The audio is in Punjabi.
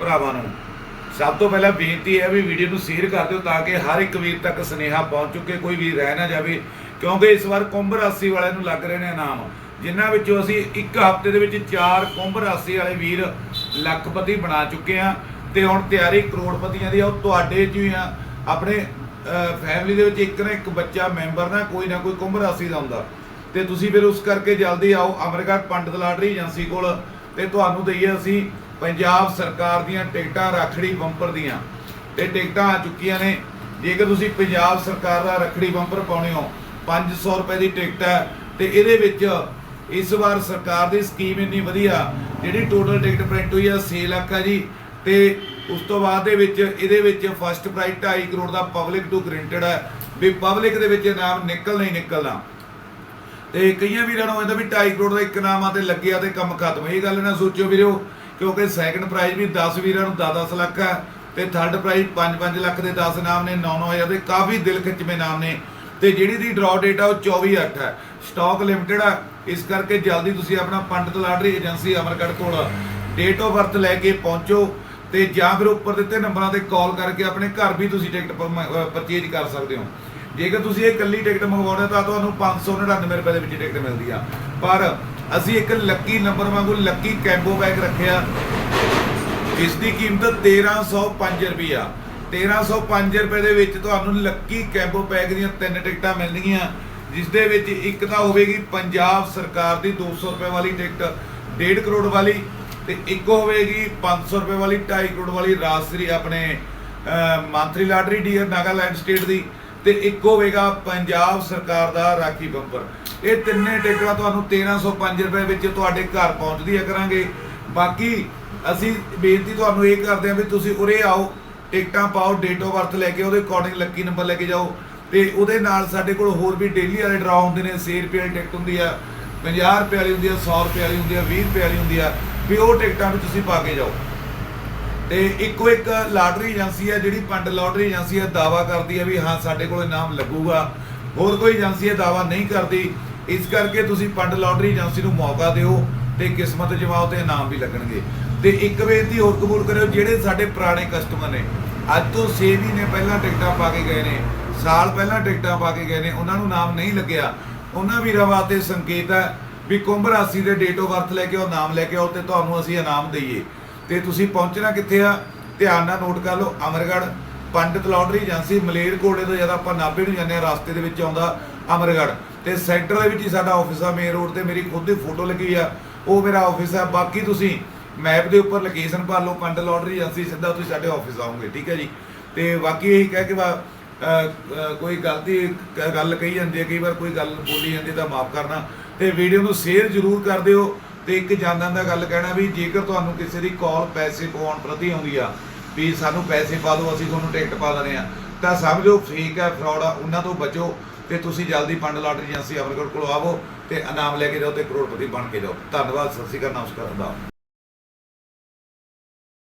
ਭਰਾਵਾਂ ਨੂੰ। ਸਭ ਤੋਂ ਪਹਿਲਾਂ ਬੇਨਤੀ ਹੈ ਵੀ ਵੀਡੀਓ ਨੂੰ ਸ਼ੇਅਰ ਕਰ ਦਿਓ ਤਾਂ ਕਿ ਹਰ ਇੱਕ ਵੀਰ ਤੱਕ ਸੁਨੇਹਾ ਪਹੁੰਚ ਚੁੱਕੇ, ਕੋਈ ਵੀਰ ਰਹਿ ਨਾ ਜਾਵੇ, ਕਿਉਂਕਿ ਇਸ ਵਾਰ ਕੁੰਭ ਰਾਸ਼ੀ ਵਾਲਿਆਂ ਨੂੰ ਲੱਗ ਰਹੇ ਨੇ ਇਨਾਮ। ਜਿਨ੍ਹਾਂ ਵਿੱਚੋਂ ਅਸੀਂ ਇੱਕ ਹਫ਼ਤੇ ਦੇ ਵਿੱਚ ਚਾਰ ਕੁੰਭ ਰਾਸ਼ੀ ਵਾਲੇ ਵੀਰ ਲੱਖਪਤੀ ਬਣਾ ਚੁੱਕੇ ਆ ਤੇ ਹੁਣ ਤਿਆਰੀ ਕਰੋੜਪਤੀਆਂ ਦੀ ਆ, ਉਹ ਤੁਹਾਡੇ ਚ ਹੀ ਆ। ਆਪਣੇ ਫੈਮਿਲੀ ਦੇ ਵਿੱਚ ਇੱਕ ਨਾ ਇੱਕ ਬੱਚਾ ਮੈਂਬਰ ਨਾ, ਕੋਈ ਨਾ ਕੋਈ ਕੁੰਭ ਰਾਸ਼ੀ ਦਾ ਹੁੰਦਾ। ਤੇ ਤੁਸੀਂ ਫਿਰ ਉਸ ਕਰਕੇ ਜਲਦੀ ਆਓ, ਅਮਰਗੜ੍ਹ ਪੰਡਤ ਲਾਟਰੀ ਏਜੰਸੀ ਕੋਲ, ਤੇ ਤੁਹਾਨੂੰ ਦਈਏ ਅਸੀਂ ਪੰਜਾਬ ਸਰਕਾਰ ਦੀਆਂ ਟਿਕਟਾਂ ਰੱਖੜੀ ਬੰਪਰ ਦੀਆਂ। ਤੇ ਟਿਕਟਾਂ ਆ ਚੁੱਕੀਆਂ ਨੇ। ਜੇਕਰ ਤੁਸੀਂ ਪੰਜਾਬ ਸਰਕਾਰ ਦਾ ਰੱਖੜੀ ਬੰਪਰ ਪਾਉਣੇ ਹੋ 500 ਰੁਪਏ ਦੀ ਟਿਕਟ ਹੈ। ਤੇ ਇਹਦੇ ਵਿੱਚ ਇਸ ਵਾਰ ਸਰਕਾਰ ਦੀ ਸਕੀਮ ਇੰਨੀ ਵਧੀਆ, ਜਿਹੜੀ ਟੋਟਲ ਟਿਕਟ ਪ੍ਰਿੰਟ ਹੋਈ ਆ 6 ਲੱਖ ਆ ਜੀ। ਤੇ ਉਸ ਤੋਂ ਬਾਅਦ ਦੇ ਵਿੱਚ, ਇਹਦੇ ਵਿੱਚ ਫਸਟ ਪ੍ਰਾਈਜ਼ 2.5 ਕਰੋੜ ਦਾ ਪਬਲਿਕ ਟੂ ਗਰੰਟਡ ਹੈ। ਵੀ ਪਬਲਿਕ ਦੇ ਵਿੱਚ ਇਨਾਮ ਨਿਕਲ ਨਹੀਂ ਨਿਕਲਦਾ ਤੇ ਕਈਆਂ ਵੀਰਾਂ ਨੂੰ ਇਹਦਾ ਵੀ 2.5 ਕਰੋੜ ਦਾ ਇੱਕ ਨਾਮ ਆ ਤੇ ਲੱਗਿਆ ਤੇ ਕੰਮ ਖਤਮ। ਇਹ ਗੱਲ ਨਾ ਸੋਚਿਓ ਵੀਰੋ। ਕਿਉਂਕਿ ਸੈਕੰਡ ਪ੍ਰਾਈਜ਼ ਵੀ 10 ਵੀਰਾਂ ਨੂੰ 10-10 ਲੱਖ ਆ ਤੇ ਥਰਡ ਪ੍ਰਾਈਜ਼ 5-5 ਲੱਖ ਦੇ 10 ਨਾਮ ਨੇ 9-9000 ਦੇ, ਕਾਫੀ ਦਿਲ ਖਿੱਚਵੇਂ ਨਾਮ ਨੇ। ਤੇ ਜਿਹੜੀ ਦੀ ਡਰਾਅ ਡੇਟ ਆ ਉਹ 24/8 ਹੈ। ਸਟਾਕ ਲਿਮਟਿਡ ਆ, ਇਸ ਕਰਕੇ ਜਲਦੀ ਤੁਸੀਂ ਆਪਣਾ ਪੰਡਤ ਲਾਟਰੀ ਏਜੰਸੀ ਅਮਰਗੜ੍ਹ ਕੋਲ ਡੇਟ ਆਫ ਬਰਥ ਲੈ ਕੇ ਪਹੁੰਚੋ ਤੇ ਜਾਂ ਫਿਰ ਉੱਪਰ ਦਿੱਤੇ ਨੰਬਰਾਂ ਤੇ ਕਾਲ ਕਰਕੇ ਆਪਣੇ ਘਰ ਵੀ ਤੁਸੀਂ ਟਿਕਟ ਪਰਚੇਜ ਕਰ ਸਕਦੇ ਹੋ। ਜੇਕਰ ਤੁਸੀਂ ਇਹ ਇਕੱਲੀ ਟਿਕਟ ਮੰਗਵਾਉਣਾ ਤਾਂ ਤੁਹਾਨੂੰ 599 ਰੁਪਏ ਦੇ ਵਿੱਚ ਟਿਕਟ ਮਿਲਦੀ ਆ। ਪਰ ਅਸੀਂ ਇੱਕ ਲੱਕੀ ਨੰਬਰ ਵਾਂਗੂ ਲੱਕੀ ਕੈਂਬੋ ਬੈਗ ਰੱਖਿਆ। ਇਸ ਦੀ ਕੀਮਤ 1305 ਰੁਪਈਆ। 1305 ਰੁਪਏ ਦੇ ਵਿੱਚ ਤੁਹਾਨੂੰ ਲੱਕੀ ਕੈਂਬੋ ਬੈਗ ਦੀਆਂ ਤਿੰਨ ਟਿਕਟਾਂ ਮਿਲਣਗੀਆਂ ਜਿਸ ਦੇ ਵਿੱਚ ਇੱਕ ਤਾਂ ਹੋਵੇਗੀ ਪੰਜਾਬ ਸਰਕਾਰ ਦੀ 200 ਰੁਪਏ ਵਾਲੀ ਟਿਕਟ 1.5 ਕਰੋੜ ਵਾਲੀ, ਤੇ ਇੱਕ ਹੋਵੇਗੀ 500 ਰੁਪਏ ਵਾਲੀ 2.5 ਕਰੋੜ ਵਾਲੀ ਰਾਸ਼ਟਰੀ ਆਪਣੇ ਮੰਤਰੀ ਲਾਟਰੀ ਡੀਅਰ ਨਾਗਾਲੈਂਡ ਸਟੇਟ ਦੀ, ਤੇ ਇੱਕ ਹੋਵੇਗਾ ਪੰਜਾਬ ਸਰਕਾਰ ਦਾ ਰਾਖੀ ਬੰਪਰ। ਇਹ ਤਿੰਨੇ ਟਿਕਟਾਂ ਤੁਹਾਨੂੰ 1305 ਰੁਪਏ ਵਿੱਚ ਤੁਹਾਡੇ ਘਰ ਪਹੁੰਚਦੀਆਂ ਕਰਾਂਗੇ। ਬਾਕੀ ਅਸੀਂ ਬੇਨਤੀ ਤੁਹਾਨੂੰ ਇਹ ਕਰਦੇ ਹਾਂ ਵੀ ਤੁਸੀਂ ਉਰੇ ਆਓ, ਟਿਕਟਾਂ ਪਾਓ ਡੇਟ ਆਫ ਬਰਥ ਲੈ ਕੇ ਉਹਦੇ ਅਕੋਰਡਿੰਗ ਲੱਕੀ ਨੰਬਰ ਲੈ ਕੇ ਜਾਓ। ਤੇ ਉਹਦੇ ਨਾਲ ਸਾਡੇ ਕੋਲ ਹੋਰ ਵੀ ਡੇਲੀ ਵਾਲੇ ਡਰਾ ਹੁੰਦੇ ਨੇ 6 ਰੁਪਏ ਵਾਲੀ ਟਿਕਟ ਹੁੰਦੀ ਆ 50 ਰੁਪਏ ਵਾਲੀ ਹੁੰਦੀ ਆ 100 ਰੁਪਏ ਵਾਲੀ ਹੁੰਦੀ ਆ 20 ਰੁਪਏ ਵਾਲੀ ਹੁੰਦੀ ਆ, ਵੀ ਉਹ ਟਿਕਟਾਂ ਵੀ ਤੁਸੀਂ ਪਾ ਕੇ ਜਾਓ। ਤੇ ਇੱਕੋ ਇੱਕ ਲਾਟਰੀ ਏਜੰਸੀ ਹੈ ਜਿਹੜੀ ਪੰਡ ਲਾਟਰੀ ਏਜੰਸੀ ਹੈ ਦਾਵਾ ਕਰਦੀ ਹੈ ਵੀ ਹਾਂ, ਸਾਡੇ ਕੋਲ ਇਨਾਮ ਲੱਗੂਗਾ। ਹੋਰ ਕੋਈ ਏਜੰਸੀ ਇਹ ਦਾਵਾ ਨਹੀਂ ਕਰਦੀ। ਇਸ ਕਰਕੇ ਤੁਸੀਂ ਪੰਡ ਲਾਟਰੀ ਏਜੰਸੀ ਨੂੰ ਮੌਕਾ ਦਿਓ ਤੇ ਕਿਸਮਤ ਜਵਾਓ ਤੇ ਇਨਾਮ ਵੀ ਲੱਗਣਗੇ। ਤੇ ਇੱਕ ਬੇਨਤੀ ਹੋਰ ਕਬੂਲ ਕਰਿਓ, ਜਿਹੜੇ ਸਾਡੇ ਪੁਰਾਣੇ ਕਸਟਮਰ ਨੇ, ਅੱਜ ਤੋਂ 6 ਮਹੀਨੇ ਪਹਿਲਾਂ ਟਿਕਟਾਂ ਪਾ ਕੇ ਗਏ ਨੇ, ਸਾਲ ਪਹਿਲਾਂ ਟਿਕਟਾਂ ਪਾ ਕੇ ਗਏ ਨੇ, ਉਹਨਾਂ ਨੂੰ ਨਾਮ ਨਹੀਂ ਲੱਗਿਆ। ਉਹਨਾਂ ਵੀਰਾਂ ਵਾਸਤੇ ਸੰਕੇਤ ਹੈ ਵੀ ਕੁੰਭ ਰਾਸ਼ੀ ਦੇ ਡੇਟ ਆਫ ਬਰਥ ਲੈ ਕੇ ਉਹ ਨਾਮ ਲੈ ਕੇ ਆਓ ਤੇ ਤੁਹਾਨੂੰ ਅਸੀਂ ਇਨਾਮ ਦਈਏ। ਤੇ ਤੁਸੀਂ ਪਹੁੰਚਣਾ ਕਿੱਥੇ ਆ? ਧਿਆਨ ਨਾਲ ਨੋਟ ਕਰ ਲਓ, ਅਮਰਗੜ੍ਹ ਪੰਡਤ ਲਾਟਰੀ ਏਜੰਸੀ ਮਲੇਰਕੋਟਲੇ ਤੋਂ ਜਦ ਆਪਾਂ ਨਾਭੇ ਨੂੰ ਜਾਂਦੇ ਆ ਰਸਤੇ ਦੇ ਵਿੱਚ ਆਉਂਦਾ ਅਮਰਗੜ੍ਹ। ਤੇ ਸੈਂਟਰ ਦੇ ਵਿੱਚ ਹੀ ਸਾਡਾ ਆਫਿਸ ਆ ਮੇਨ ਰੋਡ ਤੇ ਮੇਰੀ ਖੁਦ ਦੀ ਫੋਟੋ ਲੱਗੀ ਆ। ਉਹ ਮੇਰਾ ਆਫਿਸ ਆ। ਬਾਕੀ ਤੁਸੀਂ ਮੈਪ ਦੇ ਉੱਪਰ ਲੋਕੇਸ਼ਨ ਭਰ ਲਓ ਪੰਡਤ ਲਾਟਰੀ ਏਜੰਸੀ ਸਿੱਧਾ ਤੁਸੀਂ ਸਾਡੇ ਆਫਿਸ ਆਓਗੇ ਠੀਕ ਹੈ ਜੀ? ਤੇ ਬਾਕੀ ਇਹੀ ਕਹਿ ਕੇ ਵਾ ਕੋਈ ਗਲਤੀ ਗੱਲ ਕਹੀ ਜਾਂਦੀ ਹੈ, ਕਈ ਵਾਰ ਕੋਈ ਗੱਲ ਬੋਲੀ ਜਾਂਦੀ ਤਾਂ ਮਾਫ ਕਰਨਾ। ਤੇ ਵੀਡੀਓ ਨੂੰ ਸ਼ੇਅਰ ਜ਼ਰੂਰ ਕਰ ਦਿਓ ਤੇ ਇੱਕ ਜਾਣਨ ਦਾ ਗੱਲ ਕਹਿਣਾ ਵੀ ਜੇਕਰ ਤੁਹਾਨੂੰ ਕਿਸੇ ਦੀ ਕਾਲ ਪੈਸੇ ਪਵਾਉਣ ਪ੍ਰਤੀ ਆਉਂਦੀ ਆ, ਵੀ ਸਾਨੂੰ ਪੈਸੇ ਪਾ ਦਿਓ, ਅਸੀਂ ਤੁਹਾਨੂੰ ਟਿਕਟ ਪਾ ਦਿੰਦੇ ਆ ਤਾਂ ਸਮਝੋ ਫੇਕ ਹੈ ਫਰਾਡ ਆ, ਉਹਨਾਂ ਤੋਂ ਬਚੋ। ਤੇ ਤੁਸੀਂ ਜਲਦੀ ਫੰਡ ਲਾਟਰੀ ਏਜੰਸੀ ਅਮਰਗੜ੍ਹ ਕੋਲ ਆਵੋ ਤੇ ਇਨਾਮ ਲੈ ਕੇ ਜਾਓ ਤੇ ਕਰੋੜਪਤੀ ਬਣ ਕੇ ਜਾਓ। ਧੰਨਵਾਦ, ਸਤਿ ਸ਼੍ਰੀ ਅਕਾਲ, ਨਮਸਕਾਰ ਦਾ